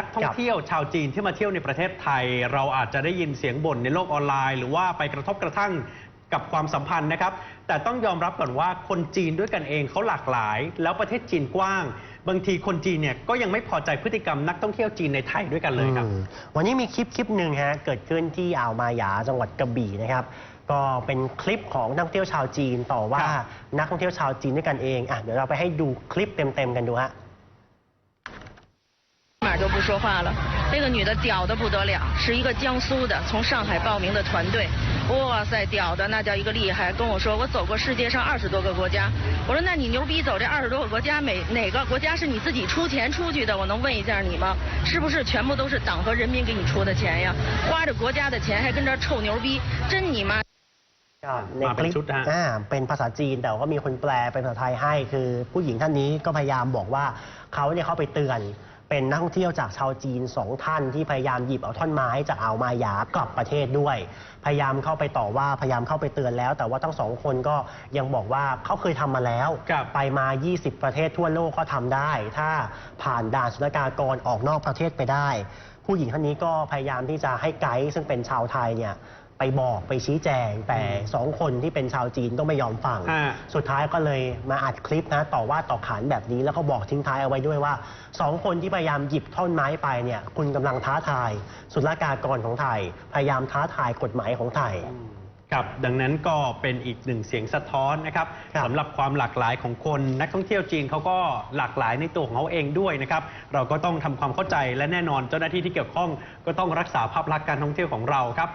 นักท่องเที่ยวชาวจีนที่มาเที่ยวในประเทศไทย เราอาจจะได้ยินเสียงบ่นในโลกออนไลน์ หรือว่าไปกระทบกระทั่งกับความสัมพันธ์นะครับ แต่ต้องยอมรับก่อนว่าคนจีนด้วยกันเองเขาหลากหลาย แล้วประเทศจีนกว้าง บางทีคนจีนเนี่ยก็ยังไม่พอใจพฤติกรรมนักท่องเที่ยวจีนในไทยด้วยกันเลยครับอืมวันนี้มีคลิปคลิปหนึ่งฮะเกิดขึ้นที่อ่าวมาหยาจังหวัดกระบี่นะครับ ก็เป็นคลิปของนักท่องเที่ยวชาวจีนต่อว่าครับนักท่องเที่ยวชาวจีนด้วยกันเองอะเดี๋ยวเราไปให้ดูคลิปเต็มๆกันดูฮะ 马就不说话了。那个女的屌的不得了，是一个江苏的，从上海报名的团队。哇塞，屌的那叫一个厉害！跟我说，我走过世界上二十多个国家。我说，那你牛逼走这二十多个国家，每哪个国家是你自己出钱出去的？我能问一下你吗？是不是全部都是党和人民给你出的钱呀？花着国家的钱还跟这儿臭牛逼，真你妈！ ก็ใน มา ค เป็น ลิป ชุดนะฮะ อ่าเป็นภาษาจีนแต่ว่ามีคนแปลเป็นภาษาไทยให้ คือผู้หญิงท่านนี้ก็พยายามบอกว่าเขาเนี่ยเขาไปเตือน เป็นนักท่องเที่ยวจากชาวจีนสองท่านที่พยายามหยิบเอาท่อนไม้จากอ่าวมาหยากลับประเทศด้วย พยายามเข้าไปต่อว่าพยายามเข้าไปเตือนแล้ว แต่ว่าทั้งสองคนก็ยังบอกว่าเขาเคยทำมาแล้ว ครับไปมา 20 ประเทศทั่วโลกก็ทำได้ ถ้าผ่านด่านศุลกากรออกนอกประเทศไปได้ ผู้หญิงท่านนี้ก็พยายามที่จะให้ไกด์ซึ่งเป็นชาวไทยเนี่ย ไปบอกไปชี้แจง แต่สองคนที่เป็นชาวจีนก็ไม่ยอมฟังฮะสุดท้ายก็เลยมาอัดคลิปนะต่อว่าต่อขานแบบนี้แล้วก็บอกทิ้งท้ายเอาไว้ด้วยว่าสองคนที่พยายามหยิบท่อนไม้ไปเนี่ยคุณกำลังท้าทายศุลกากรของไทย พยายามท้าทายกฎหมายของไทย ครับดังนั้นก็เป็นอีกหนึ่งเสียงสะท้อนนะครับครับสำหรับความหลากหลายของคนนักท่องเที่ยวจีนเขาก็หลากหลายในตัวของเขาเองด้วยนะครับเราก็ต้องทำความเข้าใจและแน่นอนเจ้าหน้าที่ที่เกี่ยวข้องก็ต้องรักษาภาพลักษณ์การท่องเที่ยวของเราครับ